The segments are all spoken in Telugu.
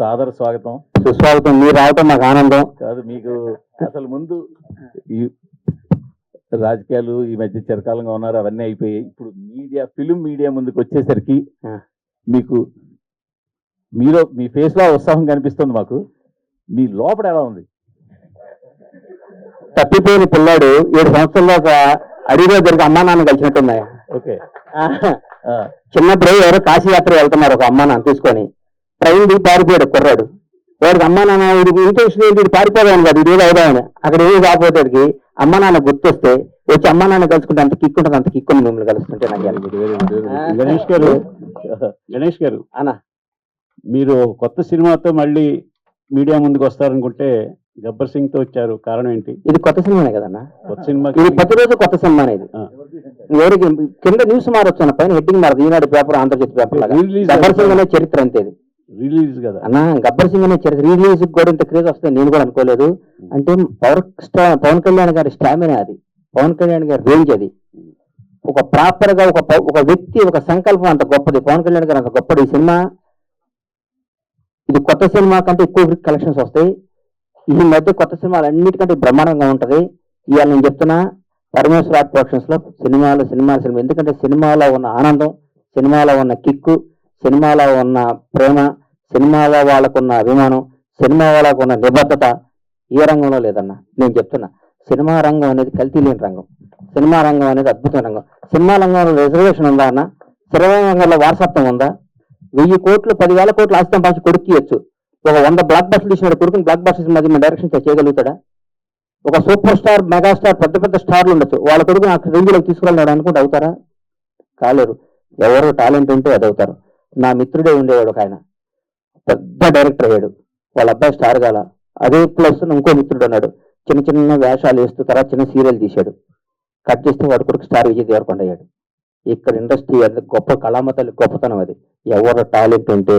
సాదర స్వాగతం. సుస్వాగతం. మీరు రావటం మాకు ఆనందం. కాదు మీకు అసలు ముందు ఈ రాజకీయాలు ఈ మధ్య చిరకాలంగా ఉన్నారు అవన్నీ అయిపోయాయి. ఇప్పుడు మీడియా ఫిలిం మీడియా ముందుకు వచ్చేసరికి. మీకు మీలో మీ ఫేస్లో ఉత్సాహం కనిపిస్తుంది మాకు. మీ లోపల ఎలా ఉంది? తప్పిపోయిన పిల్లాడు ఏడు సంవత్సరాల దాకా అడిగిలో జరిగి అమ్మా నాన్న కలిసినట్టున్నాయి? ఓకే. చిన్నప్పుడు ఎవరో కాశీ యాత్ర వెళ్తున్నారు ఒక అమ్మా నాన్న తీసుకొని. ట్రైన్ దిగి పారిపోయాడు కుర్రాడు. వాడికి అమ్మా నాన్న వీడికి ఇంట్రెస్ట్ ఏంటి వీడు పారిపోదాను కాదు ఏదో అవుదామని. అక్కడ ఏమి కాకపోతే అమ్మా నాన్న గుర్తొస్తే వచ్చి అమ్మా నాన్న కలుసుకుంటే అంత కిక్ ఉంటుంది అంత కిక్ ఉంది మిమ్మల్ని కలుసుకుంటే నాకు. గణేష్ గారు గణేష్ గారు అన్న. మీరు కొత్త సినిమాతో మళ్ళీ మీడియా ముందుకు వస్తారనుకుంటే గబ్బర్ సింగ్తో వచ్చారు. కారణం ఏంటి? ఇది కొత్త సినిమానే కదన్నా? కొత్త సినిమా ఇది ప్రతిరోజు కొత్త సినిమా అనేది. ఎవరికి కింద న్యూస్ మారొచ్చు అన్న పైన హెడ్డింగ్ మారదు. ఈనాడు పేపర్ ఆంధ్రజ్యోతి పేపర్ గబ్బర్ సింగ్ అనే చరిత్ర అంతే ఇది. రిలీజ్ కదా. అన్న గబ్బర్ సింగ్ అనే చరిత్ర రిలీజ్ కూడా ఇంత క్రేజ్ వస్తుంది నేను కూడా అనుకోలేదు. అంటే పవర్ పవన్ కళ్యాణ్ గారి స్టామినా అది. పవన్ కళ్యాణ్ గారి రేంజ్ అది. ఒక ప్రాపర్గా ఒక ఒక వ్యక్తి ఒక సంకల్పం అంత గొప్పది. పవన్ కళ్యాణ్ గారు అంత గొప్పది ఈ సినిమా. ఇది కొత్త సినిమా కంటే ఎక్కువ కలెక్షన్స్ వస్తాయి. ఈ మధ్య కొత్త సినిమాలు అన్నిటికంటే బ్రహ్మాండంగా ఉంటది. ఇవాళ నేను చెప్తున్నా పరమేశ్వర ఆర్ట్ ప్రొడక్షన్స్లో సినిమాలు సినిమాలు సినిమా. ఎందుకంటే సినిమాలో ఉన్న ఆనందం సినిమాలో ఉన్న కిక్కు సినిమాలో ఉన్న ప్రేమ సినిమాలో వాళ్ళకున్న అభిమానం సినిమా వాళ్ళకు ఉన్న నిబద్ధత ఏ రంగంలో లేదన్న. నేను చెప్తున్నా సినిమా రంగం అనేది కల్తీ లేని రంగం. సినిమా రంగం అనేది అద్భుతమైన రంగం. సినిమా రంగంలో రిజర్వేషన్ ఉందా అన్న? సినిమా రంగంలో వారసత్వం ఉందా? వెయ్యి కోట్లు పదివేల కోట్లు ఆస్తం పంచి కొడుకు ఇవ్వచ్చు ఒక వంద బ్లాక్ బస్టర్లు తీసిన కొడుకుని బ్లాక్ బస్టర్స్ మధ్య మన డైరెక్షన్ చేయగలుగుతాడా? ఒక సూపర్ స్టార్ మెగాస్టార్ పెద్ద పెద్ద స్టార్లు ఉండొచ్చు. వాళ్ళ కొడుకు నాకు రేంజ్లోకి తీసుకెళ్ళాడు అనుకుంటే అవుతారా? కాలేరు. ఎవరు టాలెంట్ ఉంటే అది అవుతారు. నా మిత్రుడే ఉండేవాడు ఒక ఆయన. పెద్ద డైరెక్టర్ అయ్యాడు. వాళ్ళ అబ్బాయి స్టార్ గాల. అదే ప్లస్ ఇంకో మిత్రుడు అన్నాడు చిన్న చిన్న వేషాలు వేస్తూ తర్వాత చిన్న సీరియల్ తీశాడు. కట్ చేస్తే వాడు కొడుకు స్టార్ విజయ్ దేవరకొండ అయ్యాడు. ఇక్కడ ఇండస్ట్రీ అది గొప్ప కళామతల్లి గొప్పతనం అది. ఎవరు టాలెంట్ ఉంటే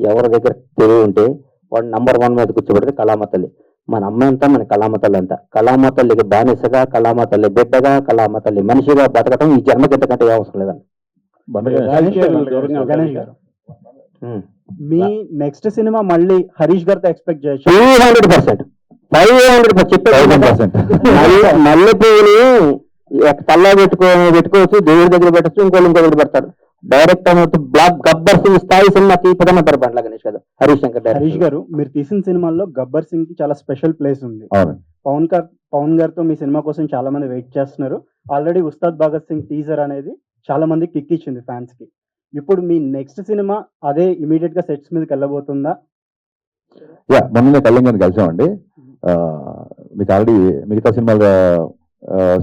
ఎవరి దగ్గర తెలివి ఉంటే వాడు నంబర్ వన్ మీద కూర్చోబెడితే కళామతల్లి మన అమ్మ అంతా మన కళామతల్లి అంతా కళామతల్లికి బానిసగా కళామతల్లి బిడ్డగా కళామతల్లి మనిషిగా బతకటం ఈ జన్మకి ఎంతకంటే అవసరం లేదండి. మీ నెక్స్ట్ సినిమా మళ్ళీ హరీష్ గారితో ఎక్స్పెక్ట్ చేయొచ్చు two hundred percent five hundred percent మల్లె పువ్వుని తల్లా పెట్టుకో పెట్టుకోవచ్చు దేవుడి దగ్గర పెట్టచ్చు ఇంకోళ్ళు ఇంకో దగ్గర పెడతారు డైరెక్ట్ అన్నట్టు బ్లాక్ గబ్బర్ సింగ్ స్థాయి సినిమా తీపదన్న పరపట్ల గణేష్ గారు హరీష్ శంకర్ హరీష్ గారు మీరు తీసిన సినిమాల్లో గబ్బర్ సింగ్కి చాలా స్పెషల్ ప్లేస్ ఉంది. పవన్ గారు పవన్ గారితో మీ సినిమా కోసం చాలా మంది వెయిట్ చేస్తున్నారు. ఆల్రెడీ ఉస్తాద్ భగత్ సింగ్ టీజర్ అనేది చాలా మంది కిక్ ఇచ్చింది ఫ్యాన్స్కి. ఇప్పుడు మీ నెక్స్ట్ సినిమా అదే ఇమీడియట్గా సెట్స్ మీదకి వెళ్ళబోతుందా? యా మొన్ననే కళ్యాణ్ గారిని కలిసామండి. మీకు ఆల్రెడీ మిగతా సినిమాల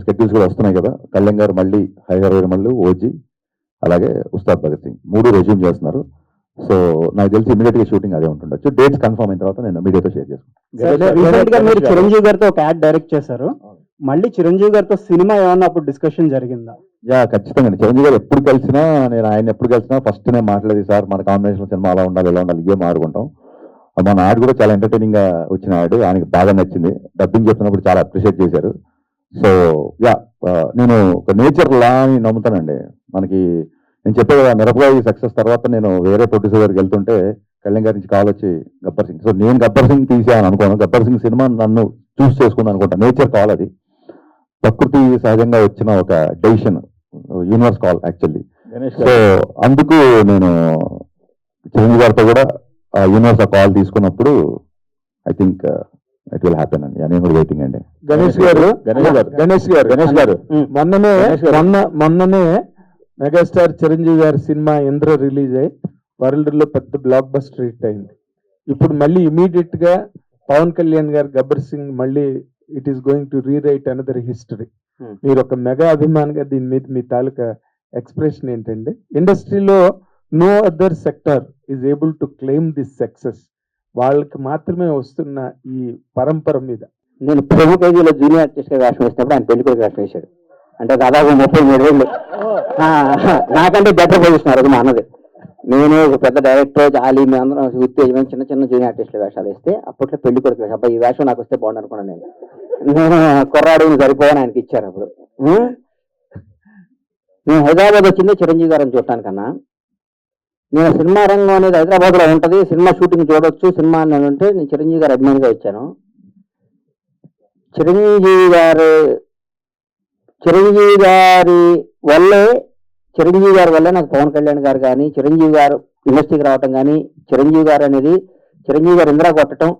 స్కెడ్యూల్స్ కూడా వస్తున్నాయి కదా. కళ్యాణ్ గారు మళ్ళీ హైదర్ మళ్ళీ ఓజీ అలాగే ఉస్తాద్ భగత్ సింగ్. మూడు రెజ్యూమ్ చేస్తున్నారు. సో నాకు తెలిసి ఇమీడియట్గా షూటింగ్ అదే ఉంటుండొచ్చు. డేట్స్ కన్ఫర్మ్ అయిన తర్వాత నేను మీడియాతో షేర్ చేసుకుంటాను. రీసెంట్గా మీరు చిరంజీవి గారితో ఒక యాడ్ డైరెక్ట్ చేశారు. మళ్ళీ చిరంజీవి గారితో సినిమా ఏమన్నా అప్పుడు డిస్కషన్ జరిగిందా? యా ఖచ్చితంగా. చిరంజీవి గారు ఎప్పుడు కలిసినా నేను ఆయన ఎప్పుడు కలిసినా ఫస్ట్ నేను మాట్లాడేది సార్ మన కాంబినేషన్ సినిమా అలా ఉండాలి ఇలా ఉండాలి గేమ్ ఆడుకుంటాం? మన ఆడు కూడా చాలా ఎంటర్టైనింగ్గా వచ్చిన ఆడు ఆయనకి బాగా నచ్చింది. డబ్బింగ్ చెప్తున్నప్పుడు చాలా అప్రిషియేట్ చేశారు. సో యా నేను ఒక నేచర్ లా అని నమ్ముతానండి. మనకి నేను చెప్పే కదా మిరపకాయ సక్సెస్ తర్వాత నేను వేరే ప్రొడ్యూసర్ దగ్గరికి వెళ్తుంటే కళ్యాణ్ గారి నుంచి కాల్ వచ్చి గబ్బర్ సింగ్ సో నేను గబ్బర్ సింగ్ తీసాను అనుకోను. గబ్బర్ సింగ్ సినిమా నన్ను చూస్ చేసుకుందాను అనుకుంటా. నేచర్ కాల్ అది. ప్రకృతి సహజంగా వచ్చిన ఒక decision universe call actually so అందుకు నేను చిరంజీవి గారితో కూడా ఆ యూనివర్స్ ఆ కాల్ తీసుకున్నప్పుడు I think it will happen అండి. నేను కూడా వెయిటింగ్ అండి. గణేష్ గారు గణేష్ గారు. గణేష్ గారు. గణేష్ గారు. మొన్ననే. మొన్న మొన్ననే మెగాస్టార్ చిరంజీవి గారి సినిమా ఇంద్ర రిలీజ్ అయ్యి వరల్డ్లో పెద్ద బ్లాక్ బస్టర్ హిట్ అయింది. ఇప్పుడు మళ్ళీ ఇమీడియట్గా పవన్ కళ్యాణ్ గారు గబ్బర్ సింగ్ మళ్ళీ it is going to rewrite another history. మీరు ఒక మెగా అభిమానిగా దీని మీద మీ తాలూకా ఎక్స్ప్రెషన్ ఏంటండి ఇండస్ట్రీలో no other sector is able to claim this success వాళ్ళకి మాత్రమే వస్తున్న ఈ పరంపర మీద. నేను ప్రముఖ కేజీలో జూనియర్ ఆర్టిస్ట్గా వేషం వేసినప్పుడు ఆయన పెళ్ళి కొడుకు వేషం వేశాడు. అంటే దాదాపు ముప్పై మూడు వేలు నాకంటే బెటర్ పొజిషన్ అది మా అన్నది. నేను ఒక పెద్ద డైరెక్టర్ జాలి మీ అందరం ఉత్తేజమైన చిన్న చిన్న జూనియర్ ఆర్టిస్టుల వేషాలు వేస్తే అప్పట్లో పెళ్ళి కొడుకు వేషం. అబ్బాయి ఈ వేషం నాకు వస్తే బాగుండు అనుకున్నాను నేను. నేను కుర్రాడు ఈయన సరిపోవని ఆయనకి ఇచ్చారు అప్పుడు. నేను హైదరాబాద్ వచ్చింది చిరంజీవి గారిని చూడటానికన్నా నేను సినిమా రంగం అనేది హైదరాబాద్లో ఉంటుంది. సినిమా షూటింగ్ చూడొచ్చు. సినిమా అని అంటే నేను చిరంజీవి గారు అభిమానిగా వచ్చాను. చిరంజీవి గారు చిరంజీవి గారి వల్లే చిరంజీవి గారి వల్ల నాకు పవన్ కళ్యాణ్ గారు కానీ చిరంజీవి గారు ఇండస్ట్రీకి రావటం కానీ చిరంజీవి గారు అనేది చిరంజీవి గారు ఇందిరా కొట్టడం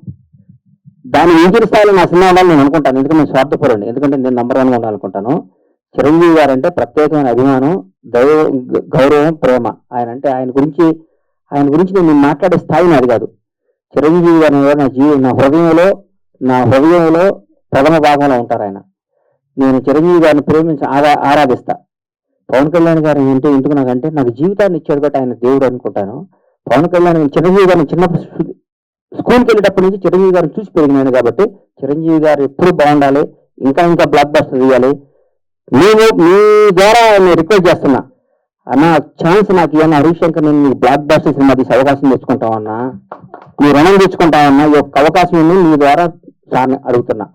దాని మించిన స్థాయిలో నా సినిమా ఉండాలని నేను అనుకుంటాను. ఎందుకంటే నేను స్వార్థపరుండి ఎందుకంటే నేను నంబర్ వన్ ఉండాలనుకుంటాను. చిరంజీవి గారు అంటే ప్రత్యేకమైన అభిమానం దైవ గౌరవం ప్రేమ. ఆయన అంటే ఆయన గురించి ఆయన గురించి నేను మాట్లాడే స్థాయి నాది కాదు. చిరంజీవి గారి నా జీవి నా హృదయంలో నా హృదయంలో ప్రథమ భాగంలో ఉంటారు ఆయన. నేను చిరంజీవి గారిని ప్రేమించి ఆరా ఆరాధిస్తా. పవన్ కళ్యాణ్ గారు అంటే ఎందుకు నాకంటే నాకు జీవితాన్ని ఇచ్చాడు కాబట్టి ఆయన దేవుడు అనుకుంటాను. పవన్ కళ్యాణ్ చిరంజీవి గారిని చిన్న స్కూల్కి వెళ్ళేటప్పటి నుంచి చిరంజీవి గారిని చూసి పెరిగినాను కాబట్టి చిరంజీవి గారు ఎప్పుడు బాగుండాలి ఇంకా ఇంకా బ్లాక్ బస్టర్ తీయాలి నేను మీ ద్వారా నేను రిక్వెస్ట్ చేస్తున్నా. అన్న ఛాన్స్ నాకు ఇవన్న హరీష్ శంకర్ నేను మీ బ్లాక్ బస్టర్ సినిమా తీసి అవకాశం తెచ్చుకుంటామన్నా మీ రుణం తెచ్చుకుంటామన్నా ఈ యొక్క అవకాశం మీ ద్వారా సార్ని అడుగుతున్నా.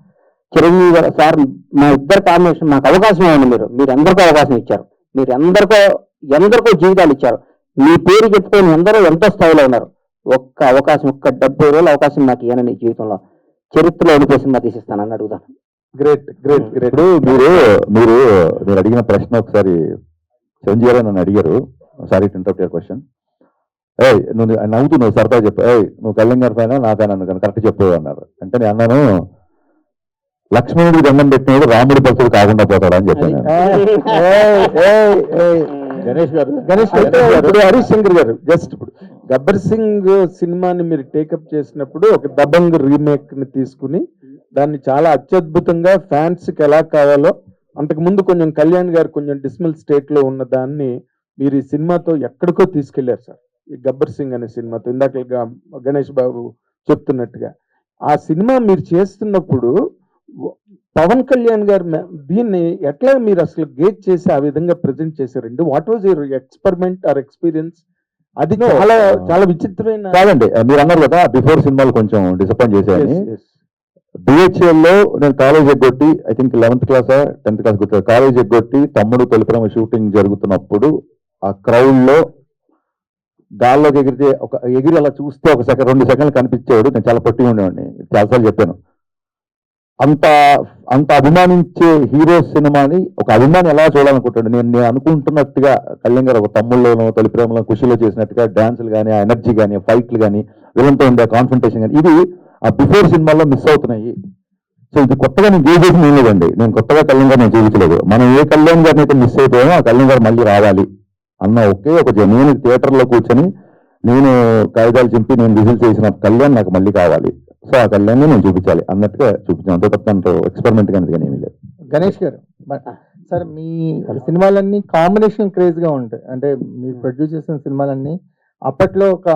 చిరంజీవి గారు సార్ మా ఇద్దరు కాంబినేషన్ మాకు అవకాశం ఇవ్వండి మీరు మీరు అందరికీ అవకాశం ఇచ్చారు. మీరు ఎందరికో ఎందరికో జీవితాలు ఇచ్చారు. మీ పేరు చెప్పుకొని ఎందరో ఎంతో స్థాయిలో ఉన్నారు. ఒక్క అవకాశం ఒక్క డెబ్బై రోజుల అవకాశం నాకు ఇవ్వను నీ జీవితంలో. చరిత్రలో సినిమా తీసిస్తానని అడుగుతాను గ్రేట్ గ్రేట్ గ్రేట్ మీరు మీరు మీరు అడిగిన ప్రశ్న ఒకసారి చిరంజీవి గారు నన్ను అడిగారు. సారీ ఇంటరప్ట్ యువర్ క్వశ్చన్ ఏ నువ్వు నవ్వుతూ నువ్వు సరదా చెప్పు. ఏ నువ్వు కళ్యాణ్ గారి పైన నా పైన అన్ను కరెక్ట్ చెప్పు అన్నారు. అంటే నేను అన్నాను లక్ష్మణుడికి దండం పెట్టినప్పుడు రాముడి భక్తుడు కాకుండా పోతాడు అని చెప్పాను. గణేష్ గారు గణేష్ అయితే ఇప్పుడు హరీష్ శంకర్ గారు జస్ట్ ఇప్పుడు. గబ్బర్ సింగ్ సినిమాని మీరు టేకప్ చేసినప్పుడు ఒక దబంగ్ రీమేక్ని తీసుకుని దాన్ని చాలా అత్యద్భుతంగా ఫ్యాన్స్కి ఎలా కావాలో అంతకు ముందు కొంచెం కళ్యాణ్ గారు కొంచెం డిస్మల్ స్టేట్లో ఉన్న దాన్ని మీరు ఈ సినిమాతో ఎక్కడికో తీసుకెళ్ళారు సార్. ఈ గబ్బర్ సింగ్ అనే సినిమాతో ఇందాక గణేష్ బాబు చెప్తున్నట్టుగా. ఆ సినిమా మీరు చేస్తున్నప్పుడు పవన్ కళ్యాణ్ గారు దీన్ని ఎట్లా మీరు అసలు గేట్ చేసి ఆ విధంగా ప్రజెంట్ చేశారండి what was your experiment or experience అది. చాలా చాలా విచిత్రమైన కాదండి. మీరు అన్నారు కదా బిఫోర్ సినిమాలు కొంచెం డిసప్పాయింట్ yes. బిహెచ్ఎల్లో నేను కాలేజ్ ఎగ్గొట్టి I think eleventh class tenth class గుర్తు కాలేజ్ ఎగ్గొట్టి తమ్ముడు తొలిపురమ షూటింగ్ జరుగుతున్నప్పుడు ఆ క్రౌడ్లో గాల్లోకి ఎగిరితే ఒక ఎగిరి అలా చూస్తే ఒక సెకండ్ రెండు సెకండ్లు కనిపించేవాడు. నేను చాలా పొట్టి ఉండేవాడిని. చాలాసార్లు చెప్పాను. అంత అంత అభిమానించే హీరో సినిమాని ఒక అభిమాని ఎలా చూడాలనుకుంటాడు? నేను నేను అనుకుంటున్నట్టుగా కళ్యాణ్ గారు ఒక తమ్ముళ్ళలోనో తొలిప్రేమలో కృషిలో చేసినట్టుగా డ్యాన్సులు కానీ ఆ ఎనర్జీ కానీ ఫైట్లు కానీ వీళ్ళంతో ఉండే కాన్సన్ట్రేషన్ కానీ ఇది ఆ బిఫోర్ సినిమాల్లో మిస్ అవుతున్నాయి. సో ఇది కొత్తగా నేను చేసేసి నేను లేదండి. నేను కొత్తగా కళ్యాణ్ గారు నేను చూపించలేదు. మనం ఏ కళ్యాణ్ గారిని అయితే మిస్ అయిపోయామో ఆ కళ్యాణ్ గారు మళ్ళీ రావాలి అన్న ఒకే ఒక నేను థియేటర్లో కూర్చొని నేను కాగితాలు చింపి నేను విజిల్ చేసిన కళ్యాణ్ నాకు మళ్ళీ కావాలి. సో ఆ కళ్యాణ్ నేను చూపించాలి. అన్నట్టుగా చూపించాను. అంతే తప్ప అంత ఎక్స్పెరిమెంట్ కానీ కానీ ఏమీ లేదు. గణేష్ గారు సార్ మీ సినిమాలన్నీ కాంబినేషన్ క్రేజ్గా ఉంటాయి. అంటే మీరు ప్రొడ్యూస్ చేసిన సినిమాలన్నీ అప్పట్లో ఒక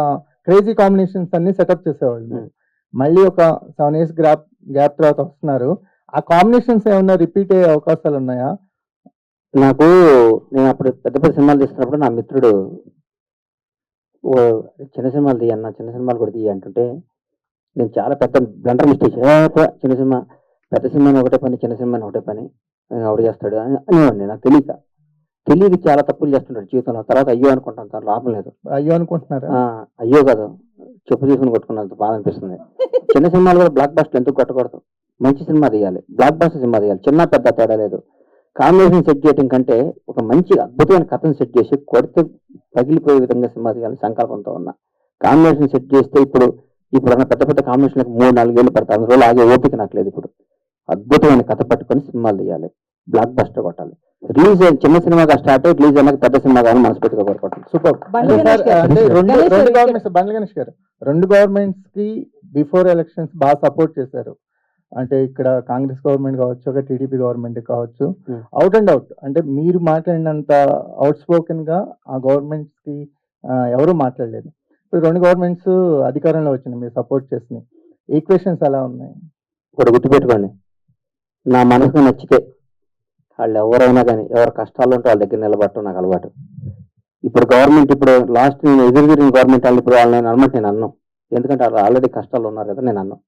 క్రేజీ కాంబినేషన్స్ అన్ని సెటప్ చేసేవాళ్ళు. మీరు. మళ్ళీ ఒక సెవెన్ ఇయర్స్ గ్యాప్ గ్యాప్ తర్వాత వస్తున్నారు. ఆ కాంబినేషన్స్ ఏమన్నా రిపీట్ అయ్యే అవకాశాలు ఉన్నాయా? నాకు నేను అప్పుడు పెద్ద పెద్ద సినిమాలు తీస్తున్నప్పుడు నా మిత్రుడు ఓ చిన్న సినిమాలు తీయన్న చిన్న సినిమాలు కూడా తీయ అంటుంటే నేను చాలా పెద్ద బ్లండర్ మిస్టేక్ చిన్న సినిమా పెద్ద సినిమాని ఒకటే పని చిన్న సినిమాని ఒకటే పని ఆవిడ చేస్తాడు అని అనేవాడిని నాకు తెలియక. తెలియక చాలా తప్పులు చేస్తుంటాడు జీవితంలో. తర్వాత అయ్యో అనుకుంటాను తను లాభం లేదు. అయ్యో అనుకుంటున్నారా? అయ్యో కాదు చెప్పు తీసుకుని కొట్టుకున్నంత బాధ అనిపిస్తుంది. చిన్న సినిమాలు కూడా బ్లాక్ బస్టర్ ఎందుకు కొట్టకూడదు? మంచి సినిమా తీయాలి. బ్లాక్ బస్టర్ సినిమా తీయాలి. చిన్న పెద్ద తేడా లేదు. కాంబినేషన్ సెట్ చేయడం కంటే ఒక మంచి అద్భుతమైన కథను సెట్ చేసి కొడితే పగిలిపోయే విధంగా సినిమా తీయాలి సంకల్పంతో ఉన్న. కాంబినేషన్ సెట్ చేస్తే ఇప్పుడు ఇప్పుడు ఉన్న పెద్ద పెద్ద కాంబినేషన్లకు మూడు నాలుగు ఏళ్ళు పడతాయి. అందులో ఆగే ఓపిక నాకు లేదు ఇప్పుడు. అద్భుతమైన కథ పట్టుకొని సినిమాలు తీయాలి. బ్లాక్ బస్టర్ కొట్టాలి. రిలీజ్ చిన్న సినిమాగా స్టార్ట్ అయ్యి రిలీజ్ అయినాక పెద్ద సినిమా కానీ మనస్ఫూర్తిగా కోరుకుంటాం సూపర్ రెండు గవర్నమెంట్స్ బండ్ల గణేష్ గారు. రెండు గవర్నమెంట్స్కి బిఫోర్ ఎలక్షన్స్ బాగా సపోర్ట్ చేశారు. అంటే ఇక్కడ కాంగ్రెస్ గవర్నమెంట్ కావచ్చు ఒక టీడీపీ గవర్నమెంట్ కావచ్చు. అవుట్ అండ్ అవుట్ అంటే మీరు మాట్లాడినంత అవుట్ స్పోకెన్గా ఆ గవర్నమెంట్స్కి ఎవరు మాట్లాడలేదు. రెండు గవర్నమెంట్స్ అధికారంలో వచ్చినాయి మీరు సపోర్ట్ చేసినాయి. ఈక్వేషన్స్ ఎలా ఉన్నాయి? ఇప్పుడు గుర్తుపెట్టుకోండి. నా మనసుకు నచ్చితే వాళ్ళు ఎవరైనా కానీ ఎవరు కష్టాలు ఉంటే వాళ్ళ దగ్గర నిలబడటం నాకు అలవాటు. ఇప్పుడు గవర్నమెంట్ ఇప్పుడు లాస్ట్ నేను ఎదురు తిరిగిన గవర్నమెంట్ వాళ్ళు ఇప్పుడు వాళ్ళని అనమాట నేను అన్నాను ఎందుకంటే వాళ్ళు ఆల్రెడీ కష్టాలు ఉన్నారు కదా నేను అన్నాను